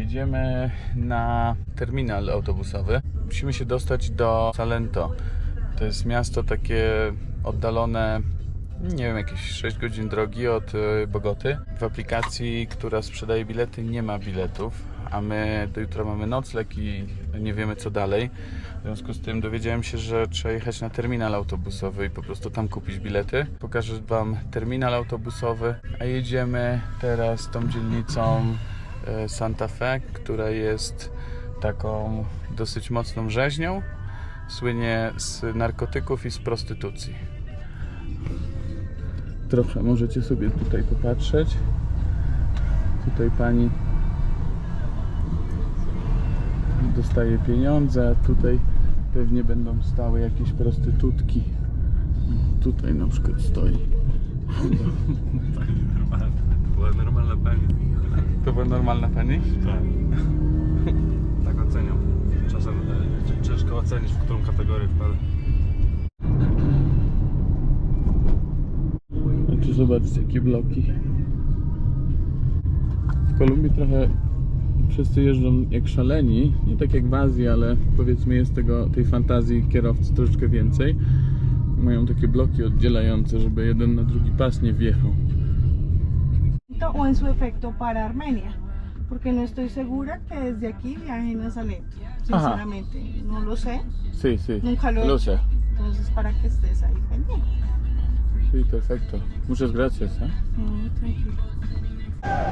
Jedziemy na terminal autobusowy. Musimy się dostać do Salento. To jest miasto takie oddalone, nie wiem, jakieś 6 godzin drogi od y, Bogoty. W aplikacji, która sprzedaje bilety, nie ma biletów, a my do jutra mamy nocleg i nie wiemy co dalej. W związku z tym dowiedziałem się, że trzeba jechać na terminal autobusowy i po prostu tam kupić bilety. Pokażę Wam terminal autobusowy, a jedziemy teraz tą dzielnicą e, Santa Fe, która jest taką dosyć mocną rzeźnią. Słynie z narkotyków i z prostytucji. Trochę możecie sobie tutaj popatrzeć. Tutaj pani dostaje pieniądze, tutaj pewnie będą stały jakieś prostytutki. Tutaj na przykład stoi. Była normalna pani. To była normalna pani? Tak. Tak oceniam. Czasem e, ciężko ocenić, w którą kategorię wpada. Znaczy zobaczcie jakie bloki. W Kolumbii trochę wszyscy jeżdżą jak szaleni. Nie tak jak w Azji, ale powiedzmy jest tego, tej fantazji kierowcy troszeczkę więcej. Mają takie bloki oddzielające, żeby jeden na drugi pas nie wjechał. o en su efecto para Armenia, porque no estoy segura que desde aquí viajen a Salento, sinceramente, no lo sé, Sí, sí. nunca lo he Lo hecho. sé. entonces para que estés ahí pendiente. Sí, perfecto. Muchas gracias. ¿eh? Tranquilo.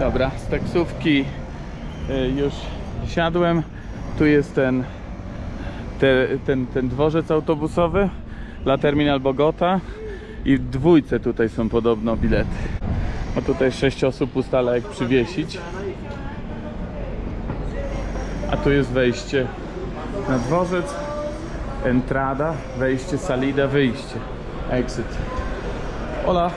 Dobra, z taksówki y, już siadłem. Tu jest ten, te, ten, ten dworzec autobusowy La Terminal Bogota i w dwójce tutaj są podobno bilety. A tutaj sześć osób ustala jak przywiesić. A tu jest wejście na dworzec, entrada, wejście, salida, wyjście, exit. Hola.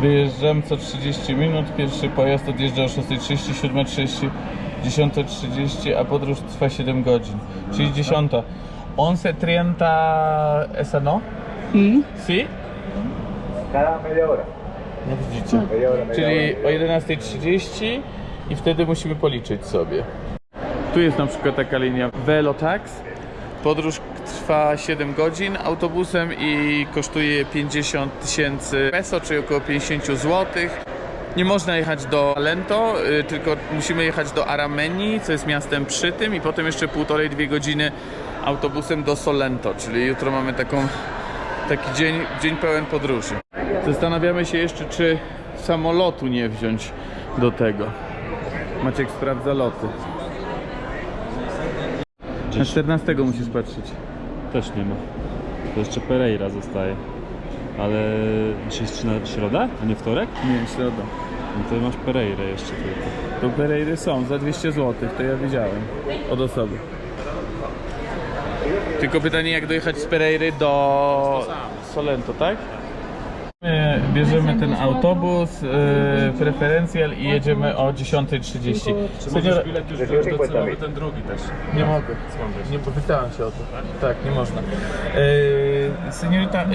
Wyjeżdżam co 30 minut. Pierwszy pojazd odjeżdża o 6.30, 7.30, 10.30, a podróż trwa 7 godzin. Czyli 10. 11.30 esa no? Si? Cada media hora. No widzicie. Czyli o 11.30 i wtedy musimy policzyć sobie. Tu jest na przykład taka linia Velotax. Podróż trwa 7 godzin autobusem i kosztuje 50 tysięcy peso, czyli około 50 zł. Nie można jechać do Lento, y, tylko musimy jechać do Arameni, co jest miastem przy tym i potem jeszcze półtorej, dwie godziny autobusem do Solento, czyli jutro mamy taką, taki dzień, dzień pełen podróży. Zastanawiamy się jeszcze, czy samolotu nie wziąć do tego. Maciek sprawdza loty. Na 14 musisz patrzeć. Też nie ma. To jeszcze Pereira zostaje. Ale dzisiaj jest na środa, a nie wtorek? Nie, środa. No to masz Pereirę jeszcze tylko. To Pereiry są za 200 zł, to ja widziałem. Od osoby. Tylko pytanie, jak dojechać z Pereiry do Solento, tak? My bierzemy ten autobus, yy, preferencjal i jedziemy o 10.30. Senior, bilet już wziąć docelowy, ten drugi też. Nie mogę. Nie popytałem się o to. Tak, nie można. E, seniorita, e,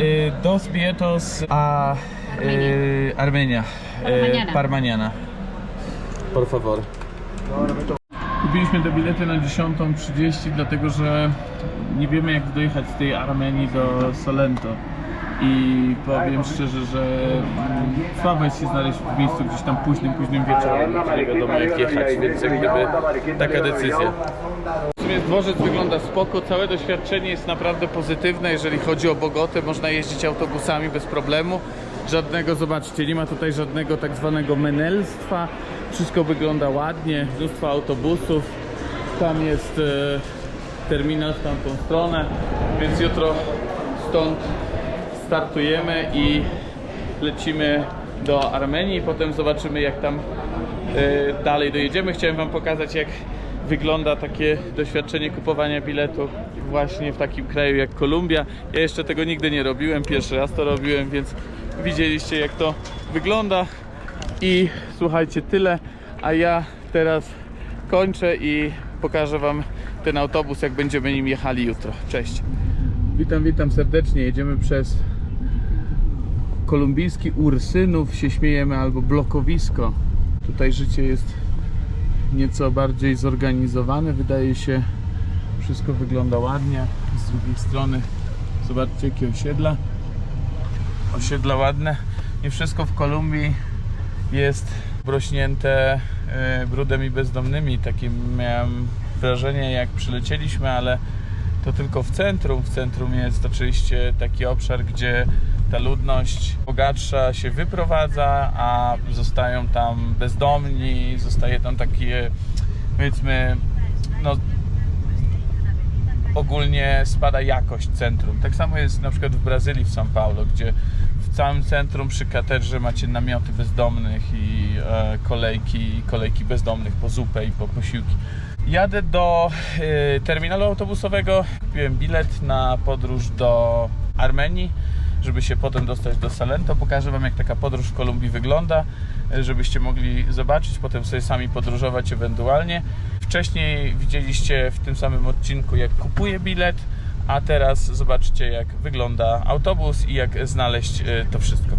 dos billetos a e, Armenia. E, Parmaniana. Por favor. Kupiliśmy te bilety na 10.30, dlatego że nie wiemy jak dojechać z tej Armenii do Solento. I powiem szczerze, że mm, słabo jest się znaleźć w miejscu gdzieś tam późnym, późnym wieczorem, gdzie nie wiadomo jak jechać, więc jak gdyby taka decyzja. W sumie dworzec wygląda spoko, całe doświadczenie jest naprawdę pozytywne, jeżeli chodzi o Bogotę, można jeździć autobusami bez problemu. Żadnego, zobaczcie, nie ma tutaj żadnego tak zwanego menelstwa. Wszystko wygląda ładnie, mnóstwo autobusów. Tam jest e, terminal w tamtą stronę, więc jutro stąd startujemy i lecimy do Armenii, potem zobaczymy jak tam e, dalej dojedziemy. Chciałem Wam pokazać jak wygląda takie doświadczenie kupowania biletu właśnie w takim kraju jak Kolumbia. Ja jeszcze tego nigdy nie robiłem, pierwszy raz to robiłem, więc widzieliście jak to wygląda. I słuchajcie, tyle, a ja teraz kończę i pokażę Wam ten autobus, jak będziemy nim jechali jutro. Cześć. Witam, witam serdecznie. Jedziemy przez kolumbijski Ursynów się śmiejemy albo blokowisko. Tutaj życie jest nieco bardziej zorganizowane. Wydaje się, wszystko wygląda ładnie. Z drugiej strony zobaczcie jakie osiedla. Osiedla ładne. Nie wszystko w Kolumbii jest brośnięte e, brudem i bezdomnymi. Takie miałem wrażenie jak przylecieliśmy, ale to tylko w centrum. W centrum jest oczywiście taki obszar, gdzie ta ludność bogatsza się wyprowadza, a zostają tam bezdomni, zostaje tam takie powiedzmy no ogólnie spada jakość centrum. Tak samo jest na przykład w Brazylii, w São Paulo, gdzie w całym centrum przy katedrze macie namioty bezdomnych i e, kolejki, kolejki bezdomnych po zupę i po posiłki. Jadę do e, terminalu autobusowego, kupiłem bilet na podróż do Armenii, żeby się potem dostać do Salento. Pokażę Wam jak taka podróż w Kolumbii wygląda, e, żebyście mogli zobaczyć, potem sobie sami podróżować ewentualnie. Wcześniej widzieliście w tym samym odcinku jak kupuję bilet, a teraz zobaczcie jak wygląda autobus i jak znaleźć e, to wszystko.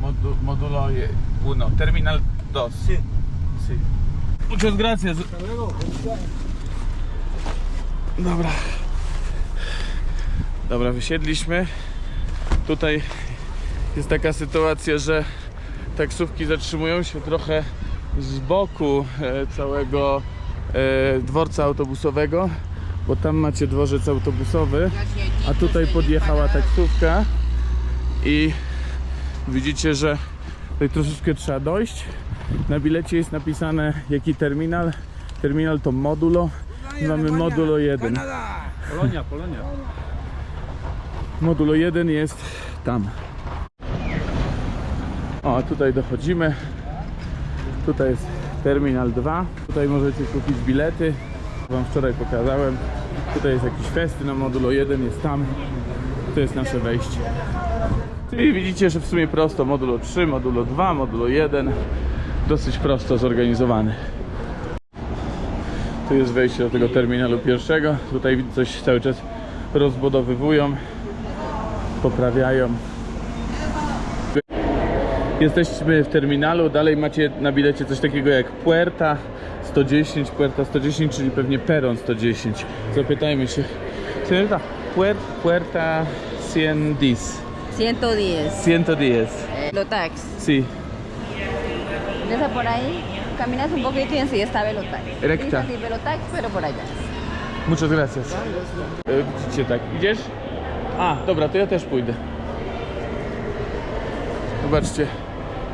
Modu, modulo 1, terminal 2. Muchas gracias. Dobra. Dobra, wysiedliśmy. Tutaj jest taka sytuacja, że taksówki zatrzymują się trochę z boku e, całego e, dworca autobusowego, bo tam macie dworzec autobusowy, a tutaj podjechała taksówka i widzicie, że tutaj troszeczkę trzeba dojść. Na bilecie jest napisane jaki terminal. Terminal to modulo. Mamy modulo 1. Polonia, Polonia. Modulo 1 jest tam. O, a tutaj dochodzimy. Tutaj jest terminal 2. Tutaj możecie kupić bilety. Wam wczoraj pokazałem. Tutaj jest jakiś festy na modulo 1, jest tam. To jest nasze wejście. Czyli widzicie, że w sumie prosto modulo 3, modulo 2, modulo 1. Dosyć prosto zorganizowany. Tu jest wejście do tego terminalu pierwszego. Tutaj coś cały czas rozbudowywują poprawiają. Jesteśmy w terminalu, dalej macie na bilecie coś takiego jak Puerta 110, Puerta 110, czyli pewnie peron 110. Zapytajmy się. Señorita, Puer, Puerta 110. 110. 110. Velotax. Sí, Empieza por ahí, caminas un poquito y enseguida está Velotax. Recta. Así, Velotax, pero por allá. muchas gracias. E, Widzicie tak, idziesz? A, dobra, to ja też pójdę. Zobaczcie,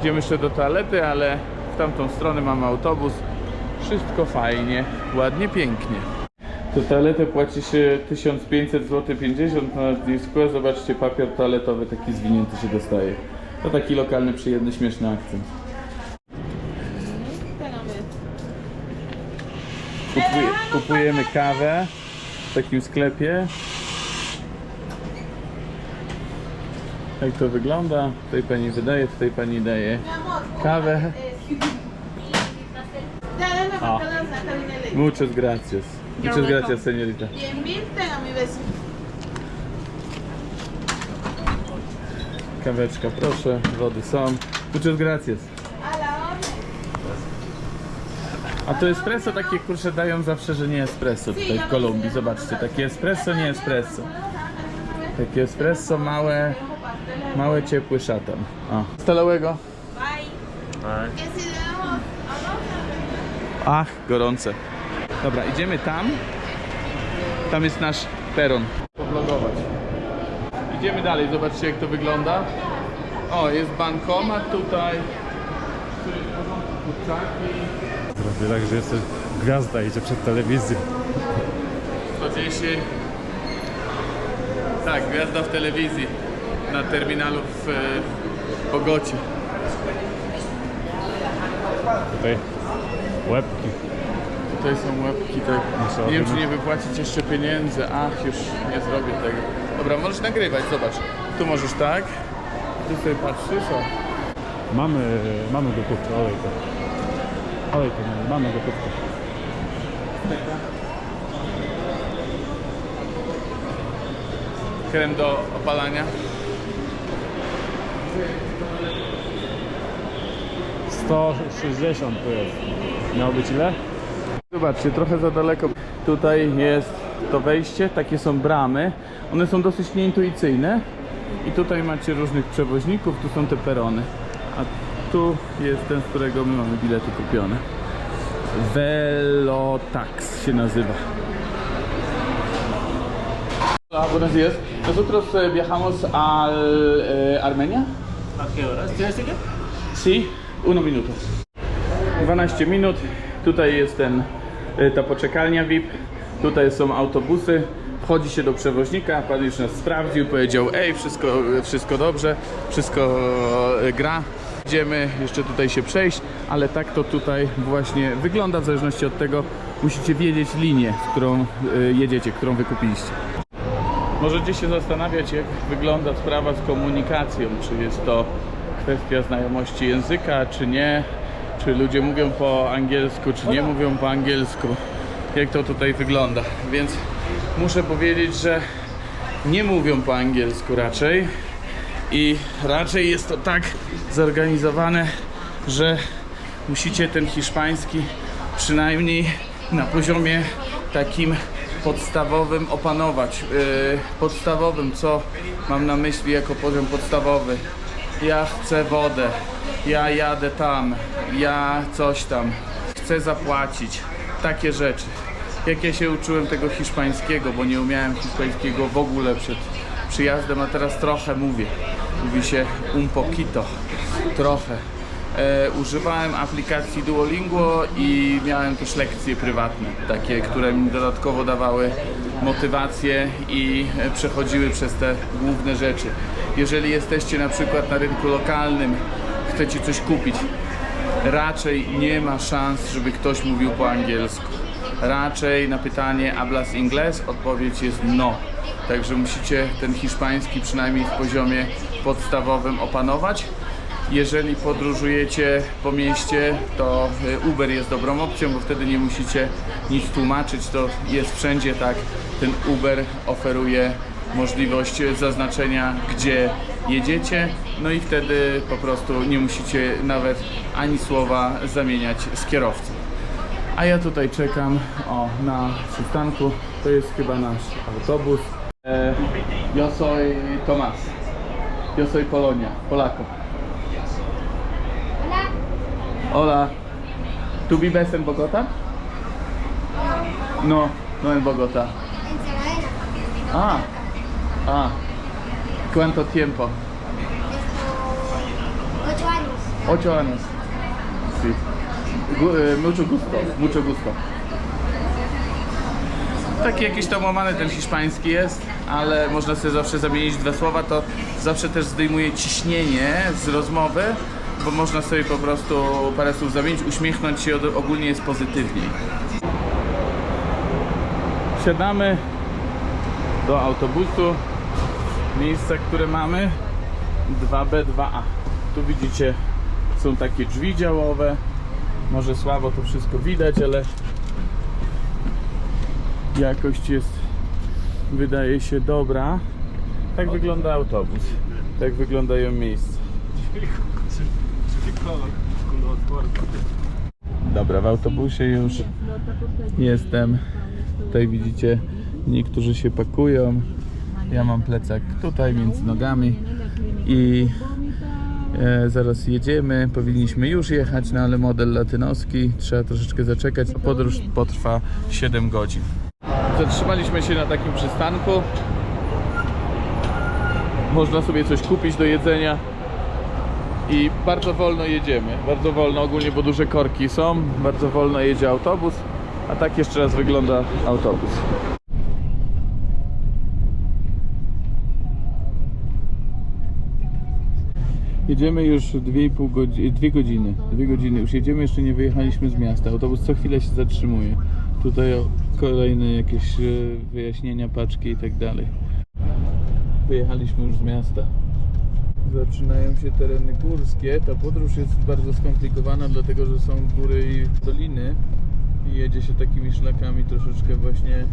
idziemy jeszcze do toalety, ale w tamtą stronę mamy autobus. Wszystko fajnie, ładnie, pięknie. To toaletę płaci się 1500 zł 50 na disku. Zobaczcie, papier toaletowy taki zwinięty się dostaje. To taki lokalny, przyjemny, śmieszny akcent. Kupujemy kawę w takim sklepie. Jak to wygląda? Tutaj pani wydaje, tutaj pani daje kawę. Ah. Muchas gracias. Muchas gracias, señorita. Kaweczka, proszę. Wody są. Muchas gracias. A to espresso takie kurczę dają zawsze, że nie espresso tutaj w Kolumbii. Zobaczcie, takie espresso, nie espresso. Takie espresso małe, małe ciepły szatan. O. Dejamos Ach, gorące. Dobra, idziemy tam. Tam jest nasz peron. Povlogować. Idziemy dalej, zobaczcie jak to wygląda. O, jest bankomat tutaj. Kurczaki. Zrobię tak, że jesteś gwiazda, idzie przed telewizją. 110. Tak, gwiazda w telewizji. Na terminalu w e, Bogocie. Tutaj łebki. Tutaj są łapki, tak. Muszę Nie wiem, czy nie wypłacić jeszcze pieniędzy. Ach, już nie zrobię tego. Dobra, możesz nagrywać, zobacz. Tu możesz tak. Tu sobie patrzysz, o. Mamy, mamy gotówkę, olej to. Olej to, mamy, mamy gotówkę. krem do opalania. 160 to jest. Miało być ile? Zobaczcie, trochę za daleko. Tutaj jest to wejście, takie są bramy. One są dosyć nieintuicyjne. I tutaj macie różnych przewoźników, tu są te perony. A tu jest ten, z którego my mamy bilety kupione. Velotax się nazywa. Hola, buenos días. Nosotros eh, viajamos al eh, Armenia. ¿A qué horas? ¿Tienes ticket? Sí, uno minuto. 12 minut. Tutaj jest ten, y, ta poczekalnia VIP. Tutaj są autobusy. Wchodzi się do przewoźnika, pan już nas sprawdził, powiedział ej, wszystko, wszystko dobrze, wszystko y, gra. Idziemy jeszcze tutaj się przejść, ale tak to tutaj właśnie wygląda w zależności od tego. Musicie wiedzieć linię, w którą y, jedziecie, którą wykupiliście. Możecie się zastanawiać, jak wygląda sprawa z komunikacją. Czy jest to kwestia znajomości języka, czy nie? Czy ludzie mówią po angielsku, czy nie mówią po angielsku? Jak to tutaj wygląda? Więc muszę powiedzieć, że nie mówią po angielsku raczej. I raczej jest to tak zorganizowane, że musicie ten hiszpański przynajmniej na poziomie takim podstawowym opanować. Yy, podstawowym, co mam na myśli jako poziom podstawowy. Ja chcę wodę, ja jadę tam, ja coś tam, chcę zapłacić. Takie rzeczy. Jak ja się uczyłem tego hiszpańskiego, bo nie umiałem hiszpańskiego w ogóle przed przyjazdem, a teraz trochę mówię. Mówi się un poquito, trochę. E, używałem aplikacji Duolingo i miałem też lekcje prywatne, takie, które mi dodatkowo dawały motywację i e, przechodziły przez te główne rzeczy. Jeżeli jesteście na przykład na rynku lokalnym, chcecie coś kupić, raczej nie ma szans, żeby ktoś mówił po angielsku. Raczej na pytanie hablas inglés odpowiedź jest no. Także musicie ten hiszpański przynajmniej w poziomie podstawowym opanować. Jeżeli podróżujecie po mieście, to y, Uber jest dobrą opcją, bo wtedy nie musicie nic tłumaczyć. To jest wszędzie tak. Ten Uber oferuje możliwość zaznaczenia, gdzie jedziecie, no i wtedy po prostu nie musicie nawet ani słowa zamieniać z kierowcą. A ja tutaj czekam o, na przystanku. To jest chyba nasz autobus. E, yo soy Tomás. Yo soy Polonia, Polako. Hola. ¿Tú vives en Bogotá? No, no en Bogotá. Ah, ah. ¿Cuánto tiempo? Ocho años. Ocho años. Sí. E, mucho gusto, mucho gusto. Taki jakiś tam łamany ten hiszpański jest, ale można sobie zawsze zamienić dwa słowa, to zawsze też zdejmuje ciśnienie z rozmowy, bo można sobie po prostu parę słów zamienić, uśmiechnąć się, ogólnie jest pozytywniej. Wsiadamy do autobusu, miejsca, które mamy 2B2A. Tu widzicie, są takie drzwi działowe. Może słabo to wszystko widać, ale jakość jest, wydaje się, dobra. Tak wygląda autobus. Tak wyglądają miejsca. Dobra, w autobusie już jestem. Tutaj widzicie, niektórzy się pakują. Ja mam plecak tutaj między nogami i zaraz jedziemy. Powinniśmy już jechać, no ale model latynoski. Trzeba troszeczkę zaczekać. Podróż potrwa 7 godzin. Zatrzymaliśmy się na takim przystanku. Można sobie coś kupić do jedzenia. I bardzo wolno jedziemy. Bardzo wolno ogólnie, bo duże korki są. Bardzo wolno jedzie autobus. A tak jeszcze raz wygląda autobus. Jedziemy już 2,5 godziny, 2 godziny, 2 godziny, już jedziemy, jeszcze nie wyjechaliśmy z miasta. Autobus co chwilę się zatrzymuje. Tutaj kolejne jakieś e, wyjaśnienia, paczki i tak dalej. Wyjechaliśmy już z miasta. Zaczynają się tereny górskie. Ta podróż jest bardzo skomplikowana, dlatego że są góry i doliny. I jedzie się takimi szlakami troszeczkę właśnie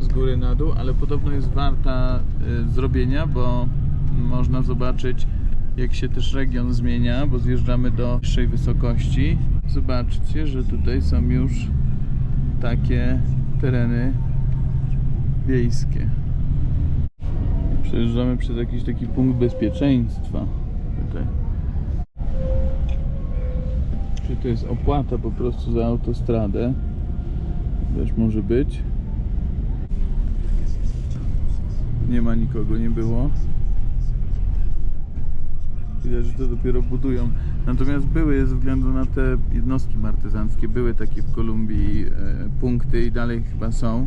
z góry na dół, ale podobno jest warta y, zrobienia, bo można zobaczyć jak się też region zmienia, bo zjeżdżamy do wyższej wysokości. Zobaczcie, że tutaj są już takie tereny wiejskie. Przejeżdżamy przez jakiś taki punkt bezpieczeństwa tutaj. Czy to jest opłata po prostu za autostradę? Też może być. Nie ma nikogo, nie było. Widać, że to dopiero budują. Natomiast były, ze względu na te jednostki partyzanckie, były takie w Kolumbii e, punkty i dalej chyba są,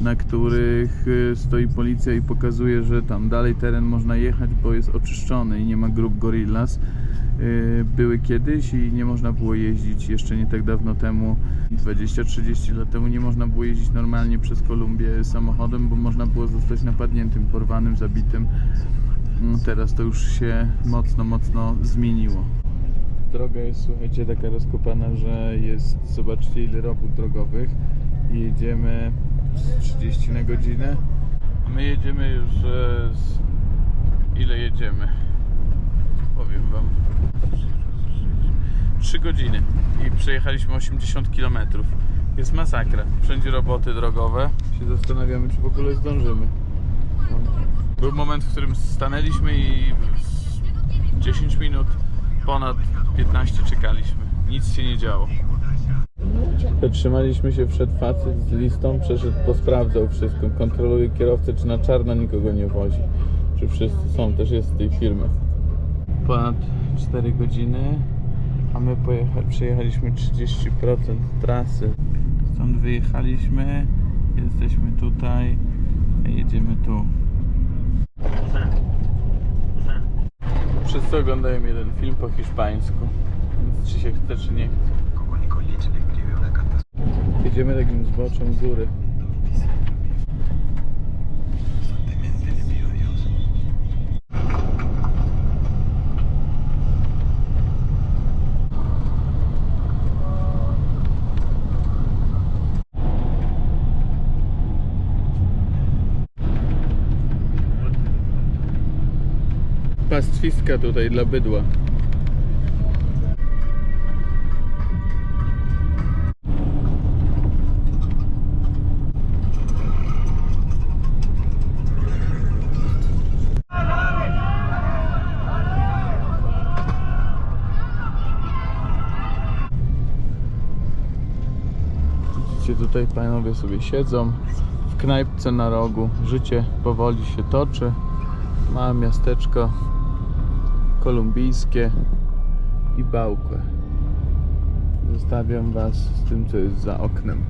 na których e, stoi policja i pokazuje, że tam dalej teren można jechać, bo jest oczyszczony i nie ma grup gorillas. E, Były kiedyś i nie można było jeździć jeszcze nie tak dawno temu, 20-30 lat temu, nie można było jeździć normalnie przez Kolumbię samochodem, bo można było zostać napadniętym, porwanym, zabitym. No Teraz to już się mocno, mocno zmieniło. Droga jest, słuchajcie, taka rozkopana, że jest, zobaczcie ile robót drogowych. I Jedziemy z 30 na godzinę. A my jedziemy już e, z... Ile jedziemy? Powiem wam. 3 godziny i przejechaliśmy 80 km. Jest masakra. Wszędzie roboty drogowe. Się zastanawiamy, czy w ogóle zdążymy. Był moment, w którym stanęliśmy i z 10 minut, ponad 15 czekaliśmy. Nic się nie działo. Zatrzymaliśmy się, wszedł facet z listą, przeszedł, posprawdzał wszystko, kontroluje kierowcę, czy na czarno nikogo nie wozi. Czy wszyscy są, też jest z tej firmy. Ponad 4 godziny, a my pojecha- przejechaliśmy 30% trasy. Stąd wyjechaliśmy, jesteśmy tutaj, a jedziemy tu. Wszyscy oglądają jeden film po hiszpańsku, więc czy się chce, czy nie chce. Jedziemy takim zboczem góry. Pastwiska tutaj dla bydła. Widzicie, tutaj panowie sobie siedzą w knajpce na rogu. Życie powoli się toczy. Małe miasteczko kolumbijskie i Bałkłe. Zostawiam Was z tym, co jest za oknem.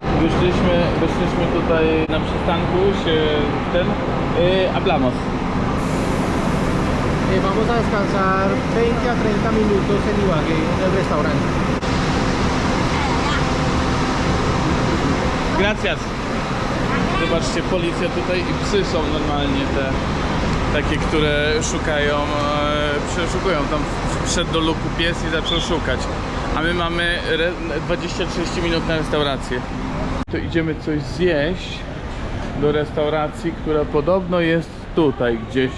Wyszliśmy, wyszliśmy tutaj na przystanku się ten y, hablamos. Vamos a descansar 20 a 30 minutos en Ibagué, en el restaurante. Gracias. Zobaczcie, policja tutaj i psy są normalnie te takie, które szukają, e, przeszukują. Tam wszedł do luku pies i zaczął szukać. A my mamy re, 20-30 minut na restaurację. To idziemy coś zjeść do restauracji, która podobno jest tutaj gdzieś.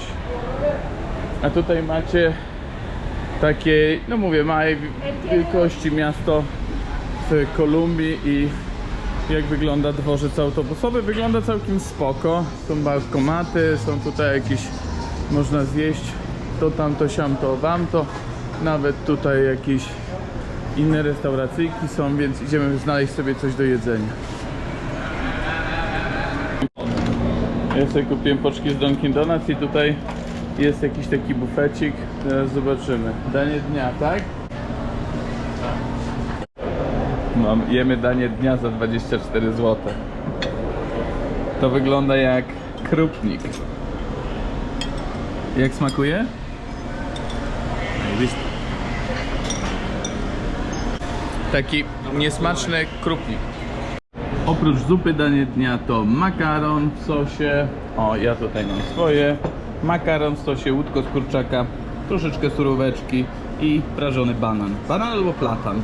A tutaj macie takie, no mówię, małej wi- wielkości miasto w Kolumbii i jak wygląda dworzec autobusowy. Wygląda całkiem spoko. Są bankomaty, są tutaj jakieś, można zjeść to tamto, siamto, wamto. Nawet tutaj jakieś inne restauracyjki są, więc idziemy znaleźć sobie coś do jedzenia. Ja sobie kupiłem poczki z Dunkin Donuts i tutaj jest jakiś taki bufecik. Teraz zobaczymy. Danie dnia, tak? Mam, jemy danie dnia za 24 zł. To wygląda jak krupnik. Jak smakuje? Taki niesmaczny krupnik. Oprócz zupy danie dnia to makaron w sosie. O, ja tutaj mam swoje. Makaron w sosie, łódko z kurczaka, troszeczkę suróweczki i prażony banan. Banan albo platan.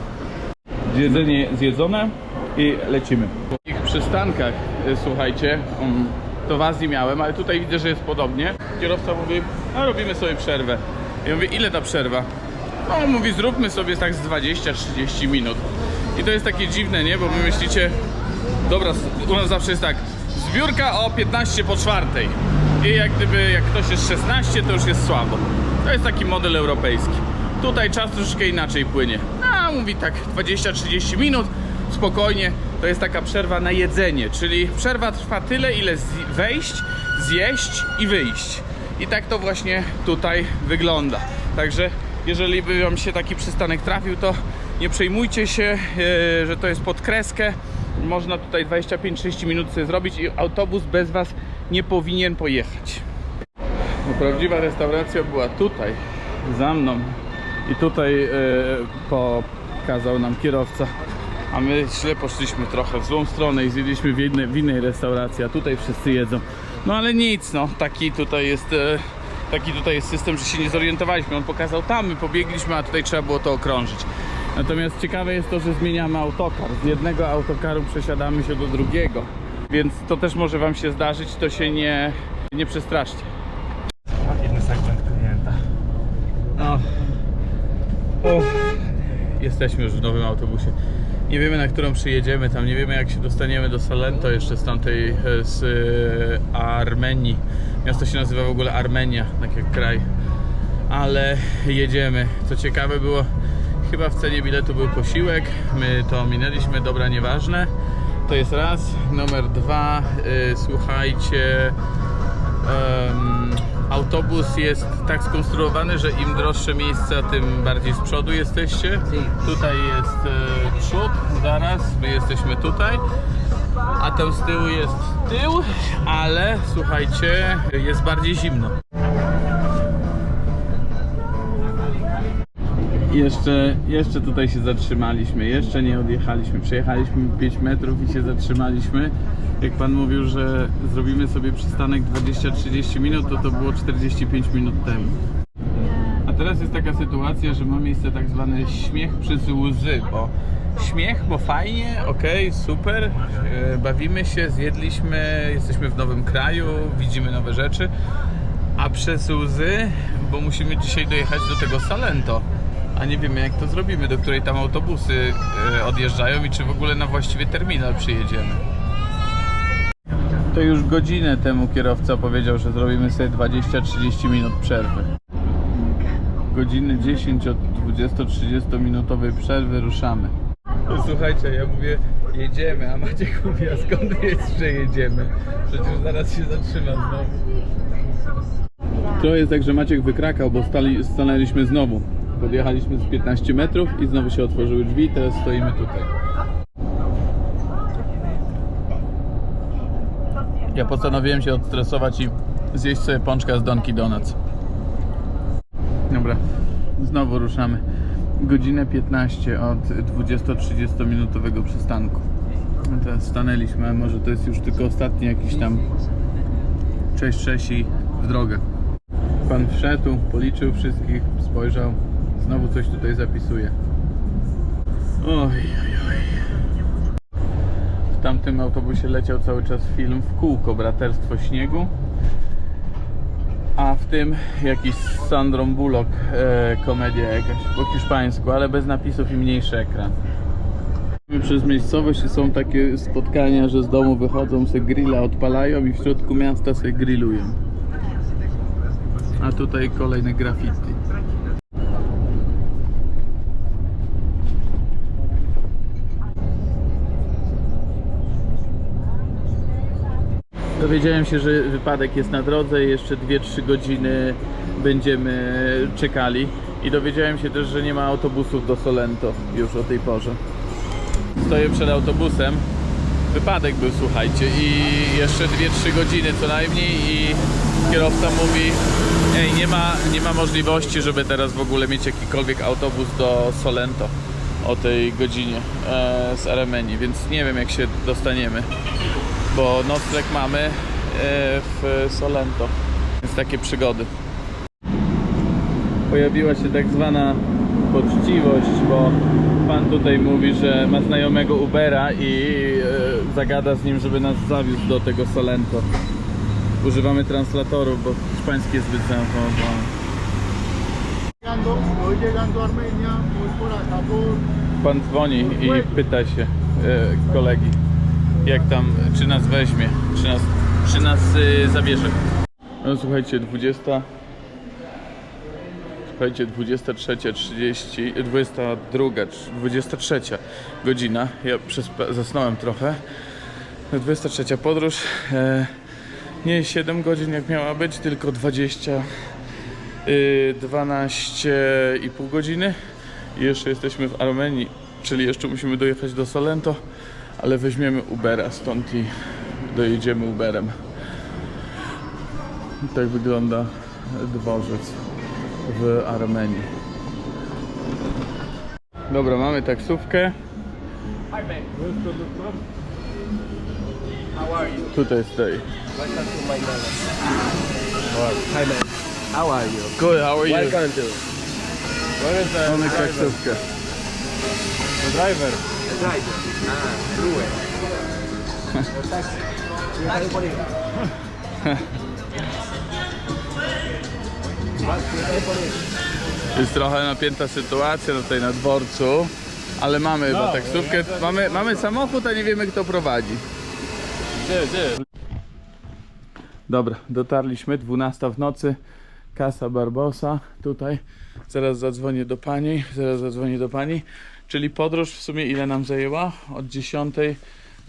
Jedzenie zjedzone i lecimy. W ich przystankach, y, słuchajcie, um, to w Azji miałem, ale tutaj widzę, że jest podobnie. Kierowca mówi, a robimy sobie przerwę. Ja mówię, ile ta przerwa? No, mówi, zróbmy sobie tak z 20-30 minut. I to jest takie dziwne, nie? Bo wy myślicie, dobra, u nas zawsze jest tak, zbiórka o 15 po czwartej. I jak gdyby, jak ktoś jest 16, to już jest słabo. To jest taki model europejski. Tutaj czas troszeczkę inaczej płynie. A, mówi tak, 20-30 minut, spokojnie. To jest taka przerwa na jedzenie, czyli przerwa trwa tyle, ile wejść, zjeść i wyjść. I tak to właśnie tutaj wygląda. Także jeżeli by wam się taki przystanek trafił, to nie przejmujcie się, e, że to jest pod kreskę. Można tutaj 25-30 minut sobie zrobić i autobus bez was nie powinien pojechać. No, prawdziwa restauracja była tutaj, za mną. I tutaj e, pokazał nam kierowca. A my źle poszliśmy trochę w złą stronę i zjedliśmy w, jednej, w innej restauracji, a tutaj wszyscy jedzą. No ale nic, no taki tutaj jest. E, taki tutaj jest system, że się nie zorientowaliśmy. On pokazał tam, my pobiegliśmy, a tutaj trzeba było to okrążyć. Natomiast ciekawe jest to, że zmieniamy autokar. Z jednego autokaru przesiadamy się do drugiego. Więc to też może Wam się zdarzyć, to się nie, nie przestraszcie. Jeden segment klienta. No. Uff. Jesteśmy już w nowym autobusie. Nie wiemy na którą przyjedziemy tam, nie wiemy jak się dostaniemy do Salento jeszcze z tamtej, e, z e, Armenii. Miasto się nazywa w ogóle Armenia, tak jak kraj. Ale jedziemy. Co ciekawe było, chyba w cenie biletu był posiłek. My to minęliśmy, dobra, nieważne. To jest raz. Numer dwa, e, słuchajcie, Em, autobus jest tak skonstruowany, że im droższe miejsca, tym bardziej z przodu jesteście. Tutaj jest e, przód, zaraz, my jesteśmy tutaj. A tam z tyłu jest tył, ale słuchajcie, jest bardziej zimno. Jeszcze, jeszcze tutaj się zatrzymaliśmy, jeszcze nie odjechaliśmy. Przejechaliśmy 5 metrów i się zatrzymaliśmy. Jak pan mówił, że zrobimy sobie przystanek 20-30 minut, to to było 45 minut temu. A teraz jest taka sytuacja, że ma miejsce tak zwany śmiech przez łzy, bo śmiech, bo fajnie, okej, super, e, bawimy się, zjedliśmy, jesteśmy w nowym kraju, widzimy nowe rzeczy, a przez łzy, bo musimy dzisiaj dojechać do tego Salento, a nie wiemy jak to zrobimy, do której tam autobusy e, odjeżdżają i czy w ogóle na właściwy terminal przyjedziemy. To już godzinę temu kierowca powiedział, że zrobimy sobie 20-30 minut przerwy. Godziny 10 od 20-30 minutowej przerwy ruszamy. Słuchajcie, ja mówię jedziemy, a Maciek mówi, a skąd wiesz, że jedziemy? Przecież zaraz się zatrzyma znowu. To jest tak, że Maciek wykrakał, bo stali, stanęliśmy znowu. Podjechaliśmy z 15 metrów i znowu się otworzyły drzwi, teraz stoimy tutaj. Ja postanowiłem się odstresować i zjeść sobie pączka z Donki Donuts. Dobra, znowu ruszamy. Godzinę 15 od 20-30 minutowego przystanku. Teraz stanęliśmy, może to jest już tylko ostatni jakiś tam cześć, cześć i w drogę. Pan wszedł, policzył wszystkich, spojrzał, znowu coś tutaj zapisuje. Oj, oj, oj. W tamtym autobusie leciał cały czas film w kółko Braterstwo Śniegu. A w tym jakiś z Sandrą Bullock e, komedia jakaś po hiszpańsku, ale bez napisów i mniejszy ekran. Przez miejscowość są takie spotkania, że z domu wychodzą, se grilla odpalają i w środku miasta se grillują. A tutaj kolejne graffiti. Dowiedziałem się, że wypadek jest na drodze i jeszcze 2-3 godziny będziemy czekali. I dowiedziałem się też, że nie ma autobusów do Solento już o tej porze. Stoję przed autobusem. Wypadek był, słuchajcie, i jeszcze 2-3 godziny co najmniej i kierowca mówi Ej, nie ma, nie ma możliwości, żeby teraz w ogóle mieć jakikolwiek autobus do Solento. o tej godzinie e, z Armenii, więc nie wiem jak się dostaniemy, bo nocleg mamy e, w Solento, więc takie przygody. Pojawiła się tak zwana poczciwość, bo pan tutaj mówi, że ma znajomego Ubera i e, zagada z nim, żeby nas zawiózł do tego Solento. Używamy translatorów, bo hiszpański jest zbyt zaawansowany. Pan dzwoni i pyta się e, kolegi, jak tam, czy nas weźmie, czy nas, czy nas e, zabierze. No słuchajcie, 20. Słuchajcie, 23.30, 22, 23 godzina. Ja zasnąłem trochę. 23 podróż. E, nie 7 godzin jak miała być, tylko 20, y, 12,5 godziny. I jeszcze jesteśmy w Armenii, czyli jeszcze musimy dojechać do Solento, ale weźmiemy Ubera stąd i dojedziemy Uberem. Tak wygląda dworzec w Armenii. Dobra, mamy taksówkę. Tutaj stoi. Hi man, how are you? Good, how are you? Welcome to... Where is the Mamy taksówkę. The driver. Taxi. Jechali. Jechali. Jest trochę napięta sytuacja tutaj na dworcu, ale mamy chyba taksówkę. Mamy, mamy samochód, a nie wiemy kto prowadzi. Dobra, dotarliśmy, 12 w nocy, Casa Barbosa, tutaj. Zaraz zadzwonię do pani, zaraz zadzwonię do pani. Czyli podróż w sumie ile nam zajęła? Od 10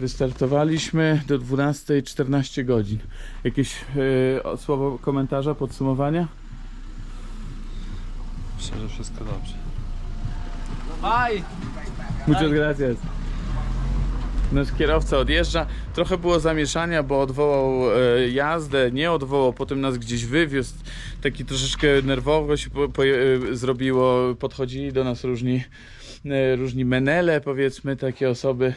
wystartowaliśmy do 12, 14 godzin. Jakieś yy, słowo komentarza, podsumowania? Myślę, że wszystko dobrze. Muchas gracias. Nasz kierowca odjeżdża. Trochę było zamieszania, bo odwołał e, jazdę, nie odwołał, potem nas gdzieś wywiózł. Taki troszeczkę nerwowo się po, po, e, zrobiło. Podchodzili do nas różni, e, różni menele, powiedzmy, takie osoby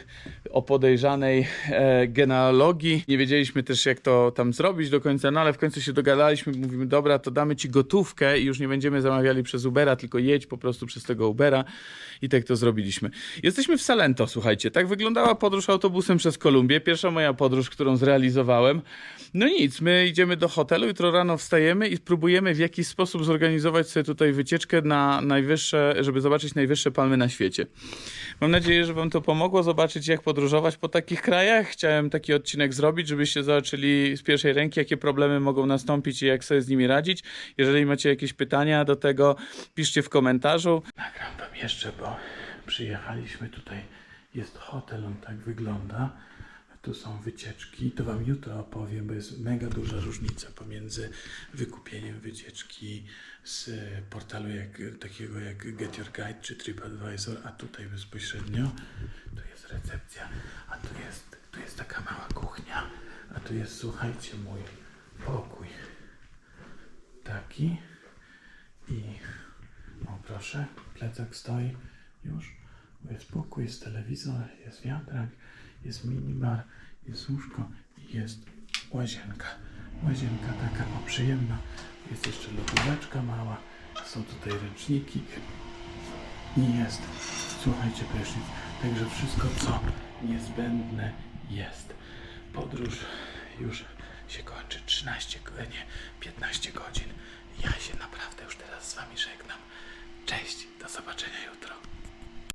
o podejrzanej e, genealogii. Nie wiedzieliśmy też, jak to tam zrobić do końca, no ale w końcu się dogadaliśmy. Mówimy, dobra, to damy ci gotówkę i już nie będziemy zamawiali przez Ubera, tylko jedź po prostu przez tego Ubera. I tak to zrobiliśmy. Jesteśmy w Salento, słuchajcie. Tak wyglądała podróż autobusem przez Kolumbię. Pierwsza moja podróż, którą zrealizowałem. No nic, my idziemy do hotelu, jutro rano wstajemy i próbujemy w jakiś sposób zorganizować sobie tutaj wycieczkę na najwyższe, żeby zobaczyć najwyższe palmy na świecie. Mam nadzieję, że Wam to pomogło zobaczyć, jak podróżować po takich krajach. Chciałem taki odcinek zrobić, żebyście zobaczyli z pierwszej ręki, jakie problemy mogą nastąpić i jak sobie z nimi radzić. Jeżeli macie jakieś pytania do tego, piszcie w komentarzu. Nagram Wam jeszcze, bo przyjechaliśmy tutaj. Jest hotel, on tak wygląda. Tu są wycieczki. To Wam jutro opowiem, bo jest mega duża różnica pomiędzy wykupieniem wycieczki z portalu jak, takiego jak Get Your Guide czy TripAdvisor, a tutaj bezpośrednio. Tu jest recepcja, a tu jest, tu jest taka mała kuchnia, a tu jest, słuchajcie, mój pokój. Taki. I o proszę, plecak stoi już. Jest pokój, jest telewizor, jest wiatrak, jest minibar, jest łóżko i jest łazienka. Łazienka taka o, przyjemna. Jest jeszcze lodóweczka mała. Są tutaj ręczniki. I jest, słuchajcie, prysznic. Także wszystko, co niezbędne jest. Podróż już się kończy 13, nie, 15 godzin. Ja się naprawdę już teraz z Wami żegnam. Cześć, do zobaczenia jutro.